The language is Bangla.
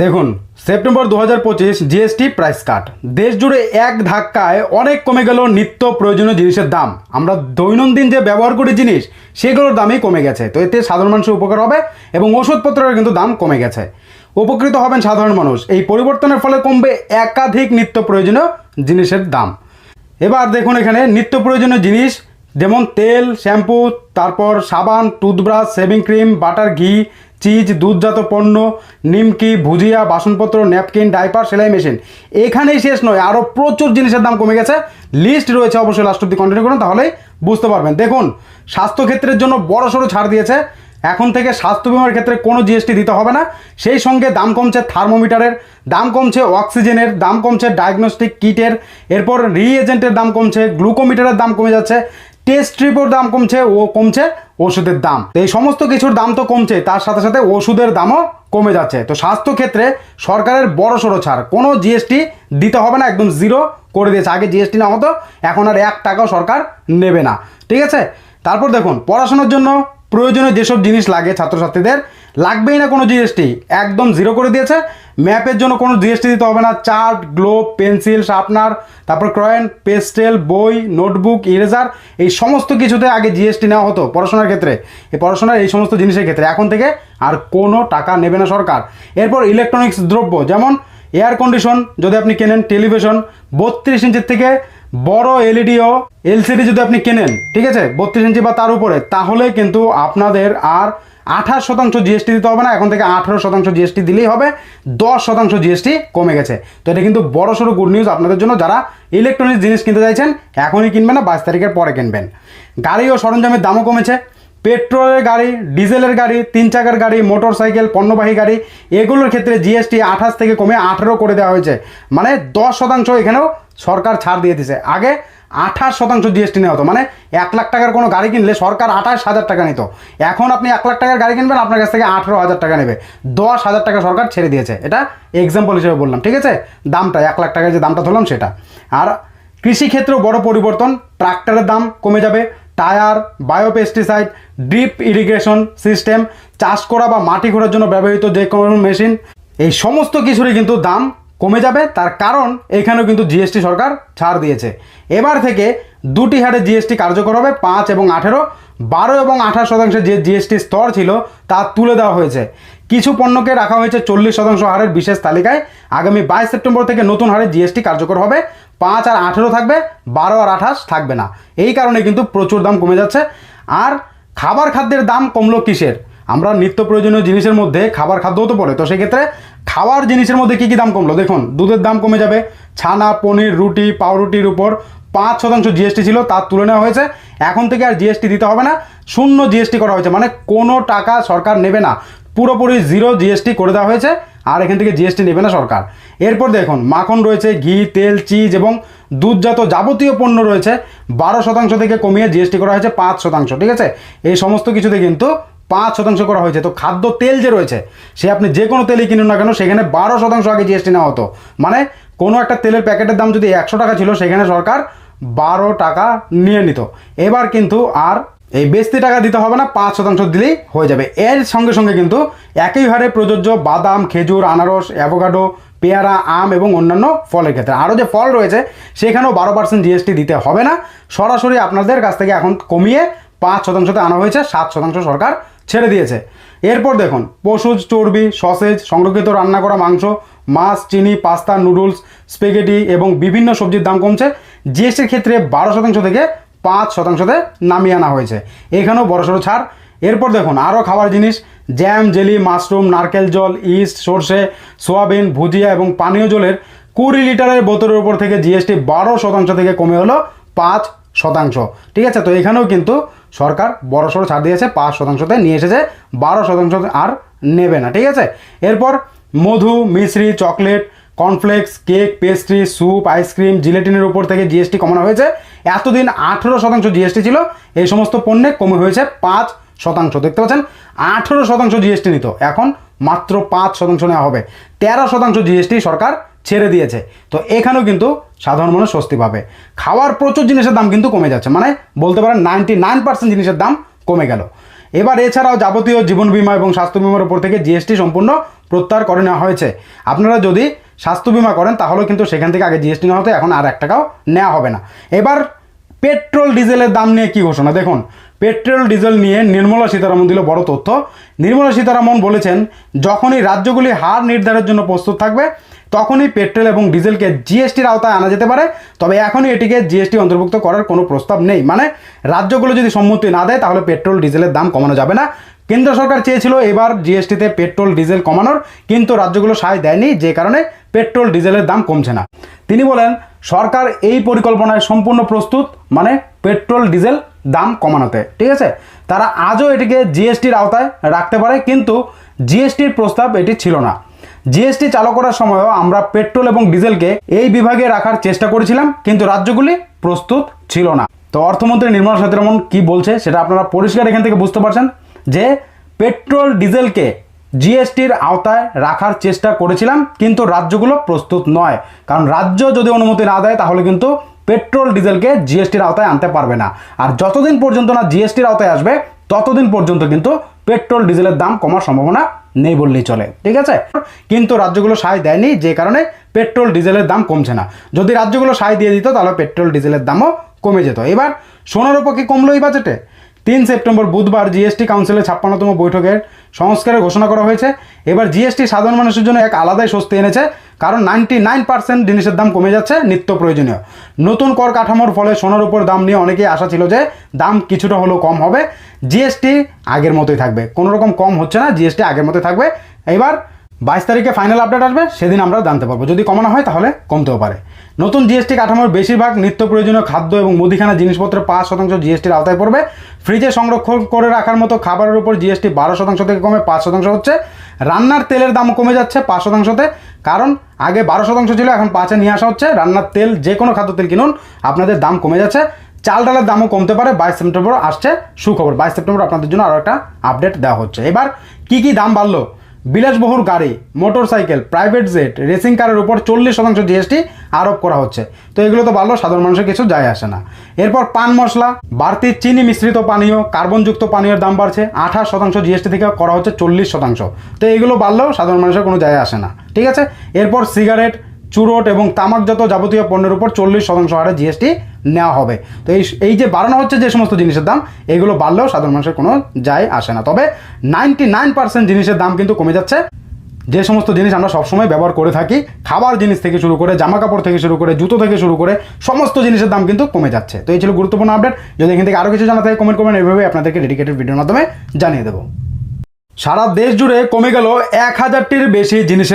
দেখুন, সেপ্টেম্বর দু হাজার পঁচিশ জিএসটি প্রাইস কাট দেশ জুড়ে এক ধাক্কায় অনেক কমে গেল নিত্য প্রয়োজনীয় জিনিসের দাম। আমরা দৈনন্দিন যে ব্যবহার করি জিনিস, সেগুলোর দামই কমে গেছে। তো এতে সাধারণ মানুষের উপকার হবে এবং ওষুধপত্রের কিন্তু দাম কমে গেছে। উপকৃত হবেন সাধারণ মানুষ। এই পরিবর্তনের ফলে কমবে একাধিক নিত্য প্রয়োজনীয় জিনিসের দাম। এবার দেখুন এখানে নিত্য প্রয়োজনীয় জিনিস, যেমন তেল, শ্যাম্পু, তারপর সাবান, টুথব্রাশ শেভিং ক্রিম, বাটার ঘি চিজ দুধজাত পণ্য, নিমকি, ভুজিয়া, বাসনপত্র, ন্যাপকিন, ডাইপার, সেলাই মেশিন। এখানেই শেষ নয় আরও প্রচুর জিনিসের দাম কমে গেছে। লিস্ট রয়েছে অবশ্যই লাস্ট অব্দি কন্টিনিউ করুন, তাহলেই বুঝতে পারবেন। দেখুন, স্বাস্থ্যক্ষেত্রের জন্য বড় সড়ো ছাড় দিয়েছে। এখন থেকে স্বাস্থ্য বিমার ক্ষেত্রে কোনো জিএসটি দিতে হবে না। সেই সঙ্গে দাম কমছে থার্মোমিটারের, দাম কমছে অক্সিজেনের, দাম কমছে ডায়াগনস্টিক কিটের এরপর রিএজেন্টের দাম কমছে গ্লুকোমিটারের দাম কমে যাচ্ছে। টেস্ট রিপোর্ট দাম কমছে, ও কমছে, ওষুধের দাম। এই সমস্ত কিছুর দাম তো কমছে, তার সাথে সাথে ওষুধের দামও কমে যাচ্ছে। তো স্বাস্থ্য ক্ষেত্রে সরকারের বড় সড়ো ছাড়। কোনো জিএসটি দিতে হবে না, একদম জিরো করে দিয়েছে। আগে জিএসটি না হতো, এখন আর এক টাকাও সরকার নেবে না। ঠিক আছে? তারপর দেখুন, পড়াশোনার জন্য প্রয়োজনীয় যেসব জিনিস লাগে ছাত্রছাত্রীদের, লাগবেই না কোনো জিএসটি একদম জিরো করে দিয়েছে ম্যাপের জন্য কোনো জিএসটি দিতে হবে না। চার্ট, গ্লোব, পেন্সিল, শার্পনার, তারপর ক্রয়েন, পেস্টেল, বই, নোটবুক, ইরেজার, এই সমস্ত কিছুতে আগে জিএসটি নেওয়া হতো পড়াশোনার ক্ষেত্রে। এই পড়াশোনার এই সমস্ত জিনিসের ক্ষেত্রে। এখন থেকে আর কোনো টাকা নেবে না সরকার। এরপর ইলেকট্রনিক্স দ্রব্য, যেমন এয়ার কন্ডিশন যদি আপনি কেনেন, টেলিভিশন, বত্রিশ ইঞ্চির থেকে বড় এলইডি ও এলসিডি যদি আপনি কেনেন, ঠিক আছে? বত্রিশ ইঞ্চি বা তার উপরে, তাহলে কিন্তু আপনাদের আর আঠাশ শতাংশ জিএসটি দিতে হবে না, এখন থেকে আঠারো শতাংশ জিএসটি দিলেই হবে, দশ শতাংশ জিএসটি কমে গেছে। তো এটা কিন্তু বড় সড়ো গুড নিউজ আপনাদের জন্য, যারা ইলেকট্রনিক্স জিনিস কিনতে চাইছেন, এখনই কিনবেন না, বাইশ তারিখের পরে কিনবেন। গাড়ি ও সরঞ্জামের দামও কমেছে। পেট্রোলের গাড়ি, ডিজেলের গাড়ি, তিন চাকার গাড়ি মোটর সাইকেল পণ্যবাহী গাড়ি, এগুলোর ক্ষেত্রে জিএসটি আঠাশ থেকে কমে আঠেরো করে দেওয়া হয়েছে। মানে দশ শতাংশ এখানেও সরকার ছাড় দিয়ে দিছে। আগে আঠাশ শতাংশ জিএসটি নেওয়া হতো। মানে এক লাখ টাকার কোনো গাড়ি কিনলে সরকার আঠাশ হাজার টাকা নিত। এখন আপনি এক লাখ টাকার গাড়ি কিনবেন, আপনার কাছ থেকে আঠেরো হাজার টাকা নেবে। দশ হাজার টাকা সরকার ছেড়ে দিয়েছে। এটা এক্সাম্পল হিসেবে বললাম, ঠিক আছে? দামটা, এক লাখ টাকায় যে দামটা ধরলাম সেটা। আর কৃষিক্ষেত্রেও বড় পরিবর্তন, ট্রাক্টরের দাম কমে যাবে, tyre biopesticide drip irrigation system চাষ করা বা মাটি ঘোরার জন্য ব্যবহৃত যে কোনো মেশিন এই সমস্ত কিছুরই কিন্তু দাম কমে যাবে, তার কারণ এখানেও কিন্তু জিএসটি সরকার ছাড় দিয়েছে। এবার থেকে দুটি হারে জিএসটি কার্যকর হবে, পাঁচ এবং আঠেরো। বারো এবং আঠাশ শতাংশের যে জিএসটি স্তর ছিল, তা তুলে দেওয়া হয়েছে। কিছু পণ্যকে রাখা হয়েছে চল্লিশ শতাংশ হারের বিশেষ তালিকায়। আগামী বাইশ সেপ্টেম্বর থেকে নতুন হারে জিএসটি কার্যকর হবে। পাঁচ আর আঠেরো থাকবে, বারো আর আঠাশ থাকবে না। এই কারণে কিন্তু প্রচুর দাম কমে যাচ্ছে। আর খাবার খাদ্যের দাম কমলো কিসের? আমরা নিত্য প্রয়োজনীয় জিনিসের মধ্যে খাবার খাদ্যও তো পড়ে তো সেক্ষেত্রে খাওয়ার জিনিসের মধ্যে কী কী দাম কমলো? দেখুন, দুধের দাম কমে যাবে, ছানা, পনির, রুটি, পাউরুটির উপর পাঁচ শতাংশ জিএসটি ছিল, তার তুলে নেওয়া হয়েছে, এখন থেকে আর জিএসটি দিতে হবে না, শূন্য জিএসটি করা হয়েছে মানে কোনো টাকা সরকার নেবে না, পুরোপুরি জিরো জিএসটি করে দেওয়া হয়েছে, আর এখান থেকে জিএসটি নেবে না সরকার। এরপর দেখুন, মাখন রয়েছে, ঘি, তেল, চিজ এবং দুধজাত যাবতীয় পণ্য রয়েছে, বারো শতাংশ থেকে কমিয়ে জিএসটি করা হয়েছে পাঁচ শতাংশ, ঠিক আছে? এই সমস্ত কিছুতে কিন্তু পাঁচ শতাংশ করা হয়েছে। তো খাদ্য তেল যে রয়েছে, সে আপনি যে কোনো তেলই কিনুন না কেন, সেখানে বারো শতাংশ আগে জিএসটি নেওয়া হতো। মানে কোনো একটা তেলের প্যাকেটের দাম যদি একশো টাকা ছিল, সেখানে সরকার বারো টাকা নিয়ে নিত। এবার কিন্তু আর এই বেশি টাকা দিতে হবে না, পাঁচ শতাংশ দিলেই হয়ে যাবে। এর সঙ্গে সঙ্গে কিন্তু একই হারে প্রযোজ্য বাদাম, খেজুর, আনারস, অ্যাভোকাডো, পেয়ারা, আম এবং অন্যান্য ফলের ক্ষেত্রে। আরও যে ফল রয়েছে, সেখানেও বারো পার্সেন্ট জিএসটি দিতে হবে না। সরাসরি আপনাদের কাছ থেকে এখন কমিয়ে পাঁচ শতাংশতে আনা হয়েছে, সাত শতাংশ সরকার ছেড়ে দিয়েছে। এরপর দেখুন পশুজ চর্বি, সসেজ, সংরক্ষিত রান্না করা মাংস, মাছ, চিনি, পাস্তা, নুডলস, স্পেগেটি এবং বিভিন্ন সবজির দাম কমছে। জিএসটির ক্ষেত্রে বারো শতাংশ থেকে পাঁচ শতাংশতে নামিয়ে আনা হয়েছে। এখানেও বড়সড় ছাড়। এরপর দেখুন, আরও খাবার জিনিস, জ্যাম, জেলি, মাশরুম, নারকেল জল, ইস্ট, সর্ষে, সোয়াবিন, ভুজিয়া এবং পানীয় জলের কুড়ি লিটারের বোতলের উপর থেকে জিএসটি বারো শতাংশ থেকে কমে হলো পাঁচ শতাংশ। ঠিক আছে, তো এখানেও কিন্তু সরকার বড়সড় ছাড় দিয়েছে, পাঁচ শতাংশতে নিয়ে এসেছে, বারো শতাংশ আর নেবে না, ঠিক আছে? এরপর মধু, Misri, chocolate, cornflakes, cake, pastry, soup, ice cream, জিলেটিনের উপর থেকে জিএসটি কমানো হয়েছে। এতদিন আঠেরো শতাংশ জিএসটি ছিল, এই সমস্ত পণ্যে কমে হয়েছে পাঁচ শতাংশ, দেখতে পাচ্ছেন? আঠেরো শতাংশ জিএসটি নিত, এখন মাত্র পাঁচ শতাংশ নেওয়া হবে। তেরো শতাংশ জিএসটি সরকার ছেড়ে দিয়েছে। তো এখানেও কিন্তু সাধারণ মানুষ স্বস্তি পাবে। খাওয়ার প্রচুর জিনিসের দাম কিন্তু কমে যাচ্ছে। মানে বলতে পারেন নাইনটি নাইন পার্সেন্ট জিনিসের দাম কমে গেল। এবার এছাড়াও যাবতীয় জীবন বীমা এবং স্বাস্থ্য বিমার উপর থেকে জিএসটি সম্পূর্ণ প্রত্যাহার করে নেওয়া হয়েছে। আপনারা যদি স্বাস্থ্য বিমা করেন, তাহলেও কিন্তু সেখান থেকে আগে জিএসটি নেওয়া হতো, এখন আর এক টাকাও নেওয়া হবে না। এবার পেট্রোল, ডিজেলের দাম নিয়ে কি ঘোষণা? দেখুন পেট্রোল, ডিজেল নিয়ে নির্মলা সীতারামন দিল বড় তথ্য। নির্মলা সীতারামন বলেছেন, যখনই রাজ্যগুলি হার নির্ধারের জন্য প্রস্তুত থাকবে, তখনই পেট্রোল এবং ডিজেলকে জিএসটির আওতায় আনা যেতে পারে। তবে এখনই এটিকে জিএসটি অন্তর্ভুক্ত করার কোনো প্রস্তাব নেই। মানে রাজ্যগুলো যদি সম্মতি না দেয়, তাহলে পেট্রোল, ডিজেলের দাম কমানো যাবে না। কেন্দ্র সরকার চেয়েছিল এবার জিএসটিতে পেট্রোল, ডিজেল কমানোর, কিন্তু রাজ্যগুলো সায় দেয়নি, যে কারণে পেট্রোল, ডিজেলের দাম কমছে না। তিনি বলেন, সরকার এই পরিকল্পনায় সম্পূর্ণ প্রস্তুত মানে পেট্রোল, ডিজেল দাম কমানোতে, ঠিক আছে? তারা আজও এটিকে জিএসটির আওতায় রাখতে পারে, কিন্তু জিএসটির প্রস্তাব এটি ছিল না। জিএসটি চালু করার সময়ও আমরা পেট্রোল এবং ডিজেলকে এই বিভাগে রাখার চেষ্টা করেছিলাম, কিন্তু রাজ্যগুলি প্রস্তুত ছিল না। তো অর্থমন্ত্রী নির্মলা সীতারামন কি বলছে সেটা আপনারা পরিষ্কার এখান থেকে বুঝতে পারছেন, যে পেট্রোল, ডিজেলকে জিএসটির আওতায় রাখার চেষ্টা করেছিলাম, কিন্তু রাজ্যগুলো প্রস্তুত নয়। কারণ রাজ্য যদি অনুমতি না দেয়, তাহলে কিন্তু পেট্রোল ডিজেলকে জিএসটির আওতায় আনতে পারবে না। আর যতদিন পর্যন্ত না জিএসটির আওতায় আসবে, ততদিন পর্যন্ত কিন্তু পেট্রোল ডিজেলের দাম কমার সম্ভাবনা নেই বললেই চলে। ঠিক আছে? কিন্তু রাজ্যগুলো সায় দেয়নি, যে কারণে পেট্রোল ডিজেলের দাম কমছে না। যদি রাজ্যগুলো সায় দিয়ে দিত, তাহলে পেট্রোল ডিজেলের দামও কমে যেত। এবার সোনার কি কমলো এই বাজেটে। তিন সেপ্টেম্বর বুধবার জিএসটি কাউন্সিলের ছাপ্পান্নতম বৈঠকের সংস্কারের ঘোষণা করা হয়েছে। এবার জিএসটি সাধারণ মানুষের জন্য এক আলাদাই স্বস্তি এনেছে কারণ নাইনটি নাইন পার্সেন্ট জিনিসের দাম কমে যাচ্ছে, নিত্য প্রয়োজনীয়। নতুন কর কাঠামোর ফলে সোনার উপর দাম নিয়ে অনেকেই আশা ছিল যে দাম কিছুটা হলেও কম হবে। জিএসটি আগের মতোই থাকবে। কোনো রকম কম হচ্ছে না জিএসটি আগের মতোই থাকবে। এবার বাইশ তারিখে ফাইনাল আপডেট আসবে, সেদিন আমরা জানতে পারব। যদি কমানো হয় তাহলে কমতেও পারে। নতুন জিএসটি কাঠামোর বেশিরভাগ নিত্য প্রয়োজনীয় খাদ্য এবং মুদিখানা জিনিসপত্রের পাঁচ শতাংশ জিএসটির আওতায় পড়বে। ফ্রিজে সংরক্ষণ করে রাখার মতো খাবারের উপর জিএসটি বারো শতাংশ থেকে কমে পাঁচ শতাংশ হচ্ছে। রান্নার তেলের দাম কমে যাচ্ছে পাঁচ শতাংশতে। কারণ আগে বারো শতাংশ ছিল, এখন পাঁচে নিয়ে আসা হচ্ছে। রান্নার তেল, যে কোনো খাদ্য তেল কিনুন, আপনাদের দাম কমে যাচ্ছে। চাল ডালের দামও কমতে পারে। বাইশ সেপ্টেম্বর আসছে, সুখবর। বাইশ সেপ্টেম্বর আপনাদের জন্য আরও একটা আপডেট দেওয়া হচ্ছে। এবার কি কি দাম বাড়লো? বিলাসবহুল গাড়ি motorcycle private jet racing কারের উপর চল্লিশ শতাংশ জিএসটি আরোপ করা হচ্ছে। তো এগুলো তো বাড়লো সাধারণ মানুষের কিছু যায় আসে না। এরপর পান মশলা, বাড়তি চিনি মিশ্রিত পানীয়, কার্বনযুক্ত পানীয়ের দাম বাড়ছে, আঠাশ শতাংশ জিএসটি থেকে করা হচ্ছে চল্লিশ শতাংশ। তো এগুলো বাড়লেও সাধারণ মানুষের কোনো যায় আসে না। ঠিক আছে? এরপর সিগারেট চুরোট এবং তামাকজাত যাবতীয় পণ্যের উপর চল্লিশ শতাংশ হারে জিএসটি নেওয়া হবে। তো এই এই যে বাড়ানো হচ্ছে যে সমস্ত জিনিসের দাম, এগুলো বাড়লেও সাধারণ মানুষের কোনো যায় আসে না। তবে নাইনটি নাইন পার্সেন্ট জিনিসের দাম কিন্তু কমে যাচ্ছে। যে সমস্ত জিনিস আমরা সবসময় ব্যবহার করে থাকি, খাবার জিনিস থেকে শুরু করে জামা কাপড় থেকে শুরু করে, জুতো থেকে শুরু করে, সমস্ত জিনিসের দাম কিন্তু কমে যাচ্ছে। তো এই ছিল গুরুত্বপূর্ণ আপডেট যদি এখান থেকে আরও কিছু জানা থাকে কমেন্ট করবেন। এইভাবে আপনাদেরকে ডেডিকেটেড ভিডিওর মাধ্যমে জানিয়ে দেবো। সারা দেশ জুড়ে কমে গেল এক হাজারটির বেশি জিনিসের